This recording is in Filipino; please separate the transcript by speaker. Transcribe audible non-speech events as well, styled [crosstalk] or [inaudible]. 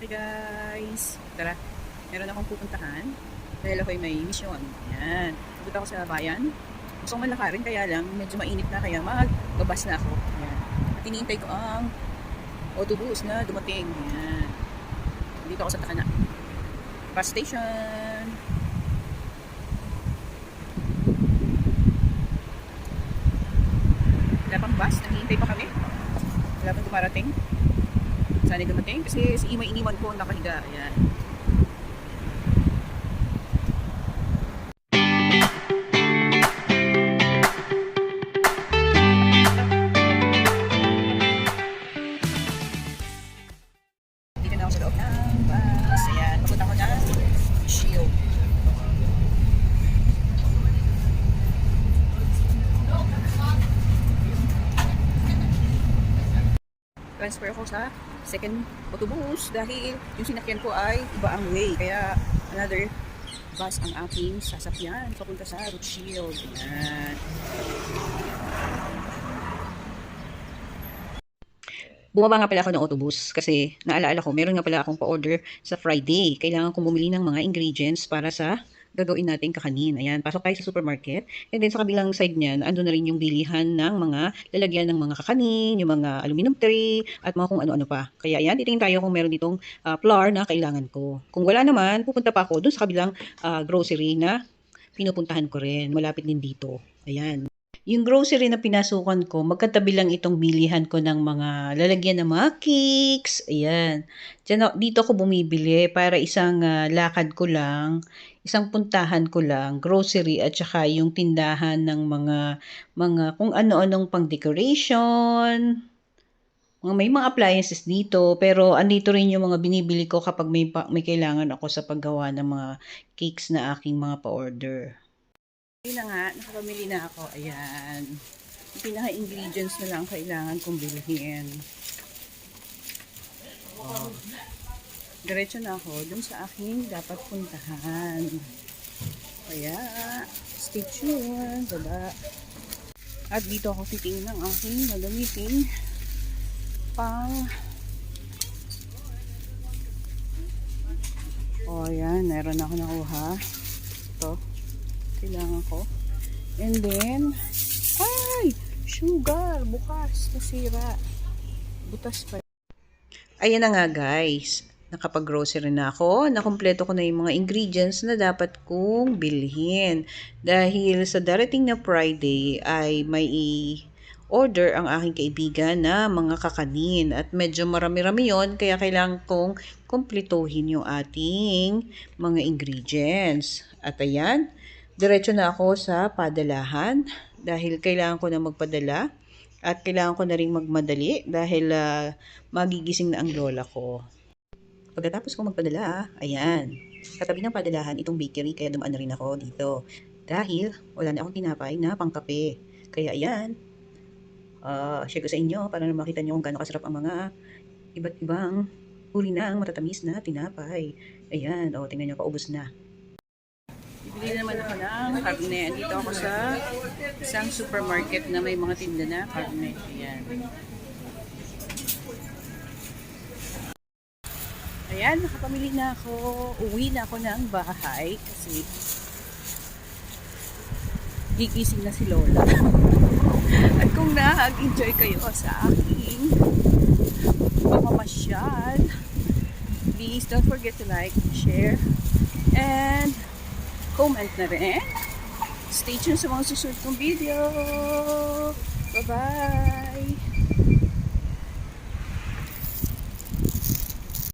Speaker 1: Hey guys! Tara, meron akong pupuntahan dahil ako'y may mission. Yan. Pupunta ako sa bayan. Gusto kong malakarin kaya lang medyo mainit na kaya magbabas na ako. Yan. At iniintay ko ang autobus na dumating. Yan. Dito ako sa Takana. Bus station. Wala pang bus. Naghihintay pa kami. Wala pang dumarating. Sana dumating kasi si Ima iniwan ko nakahiga. Ayan. Transfer ko sa second autobus dahil yung sinakyan ko ay iba ang way. Kaya another bus ang aking sasakyan papunta sa Rothschild. Yan. Bumaba nga pala ako ng autobus kasi naalala ko, meron nga pala akong pa-order sa Friday. Kailangan kong bumili ng mga ingredients para sa gagawin nating kakanin. Ayan, pasok tayo sa supermarket. And then sa kabilang side niyan, ando na rin yung bilihan ng mga lalagyan ng mga kakanin, yung mga aluminum tray, at mga kung ano-ano pa. Kaya ayan, titingin tayo kung meron ditong ah, flour na kailangan ko. Kung wala naman, pupunta pa ako dun sa kabilang ah, grocery na pinupuntahan ko rin. Malapit din dito. Ayan. Yung grocery na pinasukan ko, magkatabi lang itong bilihan ko ng mga lalagyan ng mga cakes. Ayan. Diyan, dito ako bumibili para isang ah, lakad ko lang, isang puntahan ko lang, grocery at saka yung tindahan ng mga mga kung ano-anong pang decoration. Mga may mga appliances dito, pero andito rin yung mga binibili ko kapag may may kailangan ako sa paggawa ng mga cakes na aking mga pa-order. Ayun na nga, nakapamili na ako. Ayan. Yung pinaka-ingredients na lang kailangan kong bilhin. Oh. Diretso na ako dun sa aking dapat puntahan. Kaya, stay tuned. Baba. At dito ako titingin ng aking gagamitin pang Oh, ayan. Meron ako nakuha. Ito kailangan ko. And then, ay! Sugar! Bukas! Nasira. Butas pa. Ayan na nga guys. Nakapag-grocery na ako. Nakompleto ko na yung mga ingredients na dapat kong bilhin. Dahil sa darating na Friday ay may i- order ang aking kaibigan na mga kakanin. At medyo marami-rami yon kaya kailangan kong kumpletuhin yung ating mga ingredients. At ayan, diretso na ako sa padalahan dahil kailangan ko na magpadala at kailangan ko na rin magmadali dahil ah, magigising na ang lola ko. Pagkatapos ko magpadala, ayan, katabi ng padalahan itong bakery kaya dumaan na rin ako dito dahil wala na akong tinapay na pangkape. Kaya ayan, ah share ko sa inyo para na makita nyo kung gaano kasarap ang mga iba't ibang uri ng matatamis na tinapay. Ayan, o tingnan nyo, paubos na. Bibili naman ako ng karne. Dito ako sa isang supermarket na may mga tinda na karne. Ayan. Ayan, nakapamili na ako. Uwi na ako ng bahay kasi gigising na si Lola. [laughs] At kung nag-enjoy kayo sa aking pamamasyal, please don't forget to like, share, and comment na rin. Stay tuned sa mga susunod kong video. Bye-bye!